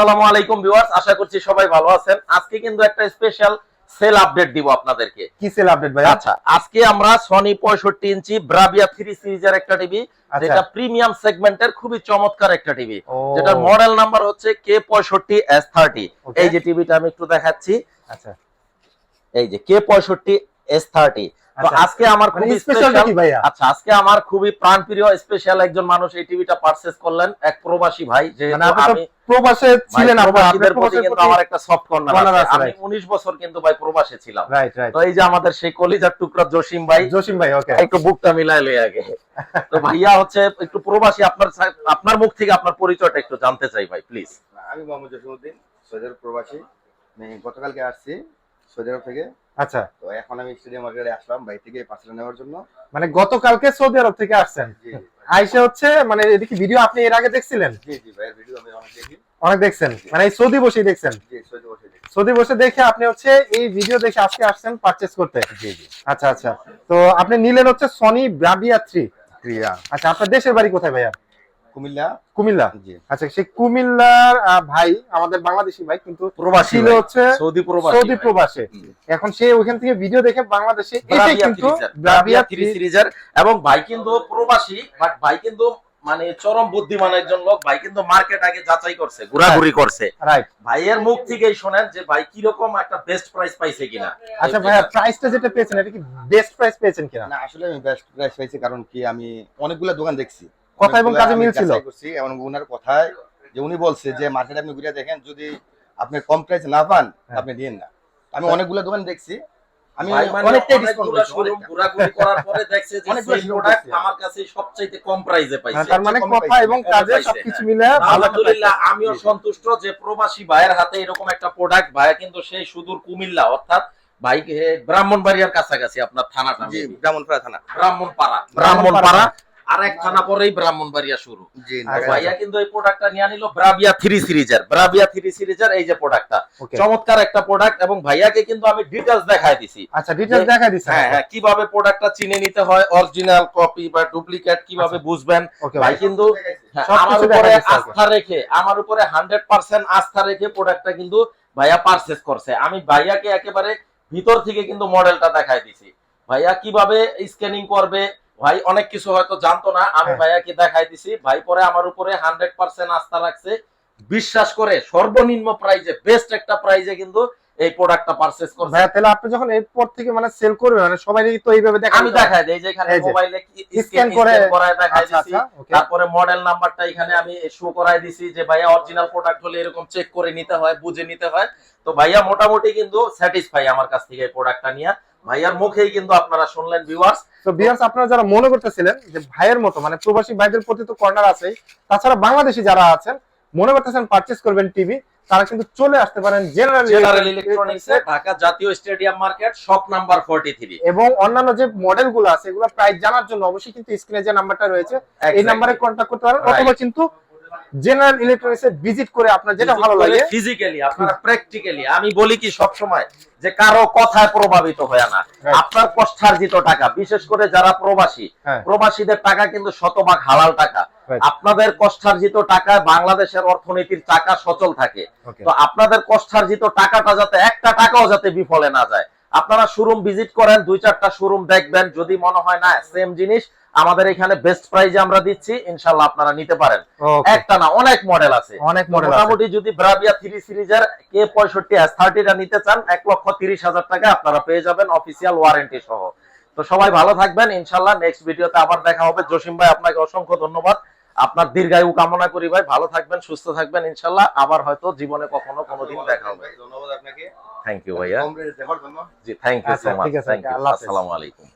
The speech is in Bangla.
আসসালামু আলাইকুম ভিউয়ার্স আশা করছি সবাই ভালো আছেন। আজকে কিন্তু একটা স্পেশাল সেল আপডেট দিব আপনাদেরকে। কি সেল আপডেট ভাই আচ্ছা আজকে আমরা সনি পঁয়ষট্টি ইঞ্চি ব্রাভিয়া থ্রি সিরিজের একটা টিভি আচ্ছা। যেটা প্রিমিয়াম সেগমেন্টের খুবই চমৎকার একটা টিভি। যেটার মডেল নাম্বার হচ্ছে কে পঁয়ষট্টি এস থার্টি Okay. এই যে টিভিটা আমি একটু দেখাচ্ছি। আচ্ছা। এই যে কে পঁয়ষট্টি এস থার্টি তো আচ্ছা। আজকে আমার মানে খুবই স্পেশাল কি ভাইয়া? আচ্ছা আজকে আমার খুবই প্রাণপ্রিয় স্পেশাল একজন মানুষ এই টিভিটা পারচেজ করলেন এক প্রবাসী ভাই মানে যেহেতু আমি প্রবাসে ছিলেন ভাই, আপনার প্রতি কিন্তু আমার একটা সফট কর্নার আছে। আমি 19 বছর কিন্তু ভাই প্রবাসে ছিলাম। রাইট রাইট তো এই যে আমাদের সেই কলিজার টুকরা জসিম ভাই জসিম ভাই ওকে একটু বুকটা মিলাই লই আগে। তো ভাইয়া হচ্ছে একটু প্রবাসী আপনার আপনার মুখ থেকে আপনার পরিচয়টা একটু জানতে চাই ভাই প্লিজ আমি মোহাম্মদ জসিমউদ্দিন প্রবাসী। আমি গতকালকে আসছি সৌদি আরব থেকে। আচ্ছা। তো এখন আমি স্টেডিয়াম মার্কেটে আসলাম থেকে পার্সেল নেওয়ার জন্য। মানে গতকালকে সৌদি আরব থেকে আসছেন? আইসে হচ্ছে মানে এদিকে ভিডিও আপনি এর আগে দেখছিলেন? জি জি ভিডিও আমি অনেক দেখি। অনেক দেখছেন? মানে এই সৌদি বসেই দেখছেন? জি সৌদি বসে সৌদি বসে দেখে আপনি হচ্ছে এই ভিডিও দেখে আজকে আসছেন পারচেজ করতে? জি জি। আচ্ছা আচ্ছা। তো আপনি নিলেন হচ্ছে সনি ব্রাভিয়া থ্রি আচ্ছা আপনার দেশের বাড়ি কোথায় ভাইয়া? কুমিল্লা। কুমিল্লা? আচ্ছা সেই কুমিল্লার ভাই আমাদের বাংলাদেশি ভাই কিন্তু প্রবাসী ছিল হচ্ছে সৌদি প্রবাসী সৌদি প্রবাসে। এখন সে ওখান থেকে ভিডিও দেখে বাংলাদেশে এসে কিন্তু ব্রাভিয়া থ্রি থ্রি সিরিজের এবং ভাই কিন্তু প্রবাসী বাট ভাই কিন্তু মানে চরম বুদ্ধিমান একজন লোক। ভাই কিন্তু মার্কেট আগে যাচাই করছে ঘোরাঘুরি করছে। ভাইয়ের মুখ থেকেই শোনেন যে ভাই কীরকম একটা বেস্ট প্রাইস পাইছে কিনা। আচ্ছা ভাইয়া প্রাইসটা যেটা পেয়েছেন এটা কি বেস্ট প্রাইস পেয়েছেন কিনা? না আসলে আমি বেস্ট প্রাইস পাইছি কারণ কি আমি অনেকগুলা দোকান দেখছি। কথা এবং কাজে মিল ছিল। এবং ওনার কথায় যে উনি বলছে যে মার্কেটে আপনি ঘুরে দেখেন যদি আপনি কম প্রাইস না পান হ্যাঁ। আপনি দিন না। আমি অনেকগুলা দোকান দেখছি। আমি ভাই মানে অনেকটাই ডিসকাউন্ট ঘোরাঘুরি করার পরে দেখছে যে সেই প্রোডাক্ট আমার কাছে সবচাইতে কম প্রাইসে হ্যাঁ, পাইছে। তার মানে কথা এবং কাজে সবকিছু হ্যাঁ। মিলে আলহামদুলিল্লাহ আমিও। সন্তুষ্ট যে প্রবাসী ভাইয়ের হাতে এরকম একটা প্রোডাক্ট ভাইয়া কিন্তু সেই সুদূর কুমিল্লা অর্থাৎ ভাই ব্রাহ্মণবাড়িয়ার কাছাকাছি আপনার থানাটা ব্রাহ্মণপাড়া থানা। ব্রাহ্মণপাড়া। ব্রাহ্মণপাড়া। আর এক থানা পরেই ব্রাহ্মণবাড়িয়া শুরু। আচ্ছা, ভাইয়া কিন্তু এই প্রোডাক্টটা নিয়ে নিল ব্রাভিয়া থ্রি সিরিজের ব্রাভিয়া থ্রি সিরিজের এই যে প্রোডাক্টটা চমৎকার একটা প্রোডাক্ট এবং ভাইয়াকে কিন্তু আমি ডিটেলস দেখাই দিছি। আচ্ছা ডিটেইলস দেখা দিচ্ছেন হ্যাঁ হ্যাঁ কীভাবে প্রোডাক্টটা চিনে নিতে হয় অরিজিনাল কপি বা ডুপ্লিকেট কীভাবে বুঝবেন? ভাই কিন্তু হ্যাঁ, আমার উপরে আস্থা রেখে আমার উপরে হান্ড্রেড পার্সেন্ট আস্থা রেখে প্রোডাক্টটা কিন্তু ভাইয়া পারচেস করছে। আমি ভাইয়াকে একেবারে ভিতর থেকে কিন্তু মডেলটা দেখাই দিছি। ভাইয়া কীভাবে স্ক্যানিং করবে ভাই অনেক কিছু হয়তো জানতো না আমি ভাইয়া কি দেখাই দিছি। ভাই পরে আমার উপরে হান্ড্রেড পার্সেন্ট আস্থা রাখছে। বিশ্বাস করে সর্বনিম্ন প্রাইজে বেস্ট একটা প্রাইজে কিন্তু এই প্রোডাক্টটা পারচেস করছে। ভাইয়া তাহলে আপনি যখন এরপর থেকে মানে সেল করবেন মানে সবাই তো এইভাবে দেখা আমি দেখাই দিই যে এখানে মোবাইলে স্ক্যান করে- করে করায়। দেখাই আচ্ছা দিছি। আচ্ছা তারপরে মডেল নাম্বারটা এখানে আমি শো করাই দিছি যে ভাইয়া অরিজিনাল প্রোডাক্ট হলে এরকম চেক করে নিতে হয় বুঝে নিতে হয়। তো ভাইয়া মোটামুটি কিন্তু স্যাটিসফাই আমার কাছ থেকে এই প্রোডাক্টটা নিয়ে। ভাইয়ার মুখেই কিন্তু আপনারা শুনলেন ভিউয়ার্স তো বিয়ার্স আপনারা যারা মনে করতেছিলেন যে ভাইয়ের মতো মানে প্রবাসী ভাইদের প্রতি তো কর্নার আছেই তাছাড়া বাংলাদেশি যারা আছেন মনে করতেছেন পারচেজ করবেন টিভি তারা কিন্তু চলে আসতে পারেন জেনারেল জেনারেল ইলেকট্রনিক্স ঢাকা জাতীয় স্টেডিয়াম মার্কেট শপ নাম্বার 43 এবং অন্যান্য যে মডেলগুলো আছে এগুলো প্রাইস জানার জন্য অবশ্যই কিন্তু স্ক্রিনে যে নাম্বারটা রয়েছে এই নম্বরে কন্টাক্ট করতে পারেন অথবা কিন্তু জেনারেল ইলেকট্রনিক্স এ ভিজিট করে আপনার যেটা ভালো লাগে। ফিজিক্যালি আপনারা প্র্যাকটিক্যালি আমি বলি কি সব সময় যে কারও কথায় প্রভাবিত হয় না। আপনার কষ্টার্জিত টাকা বিশেষ করে যারা প্রবাসী হ্যাঁ। প্রবাসীদের টাকা কিন্তু শতভাগ হালাল টাকা। আপনাদের কষ্টার্জিত টাকায় বাংলাদেশের অর্থনীতির টাকা সচল থাকে। তো আপনাদের কষ্টার্জিত টাকাটা যাতে একটা টাকাও যাতে বিফলে না যায় আপনারা শোরুম ভিজিট করেন দুই চারটা শোরুম দেখবেন যদি মনে হয় না সেম জিনিস আমাদের এখানে বেস্ট প্রাইজে আমরা দিচ্ছি ইনশাল্লাহ আপনারা নিতে পারেন। একটা না অনেক মডেল আছে। অনেক মডেল মোটামুটি যদি ব্রাভিয়া থ্রি সিরিজের কে পঁয়ষট্টি এস থার্টিটা নিতে চান এক লক্ষ তিরিশ হাজার টাকা আপনারা পেয়ে যাবেন অফিসিয়াল ওয়ারেন্টি সহ। তো সবাই ভালো থাকবেন ইনশাল্লাহ নেক্সট ভিডিওতে আবার দেখা হবে। জসিম ভাই আপনাকে অসংখ্য ধন্যবাদ। আপনার দীর্ঘায়ু কামনা করি ভাই। ভালো থাকবেন সুস্থ থাকবেন ইনশাল্লাহ আবার হয়তো জীবনে কখনো কোনোদিন দেখা হবে। থ্যাংক ইউ ভাইয়া জি থ্যাংক ইউ আচ্ছা, সো মাচ থ্যাংক ইউ আসসালামু আলাইকুম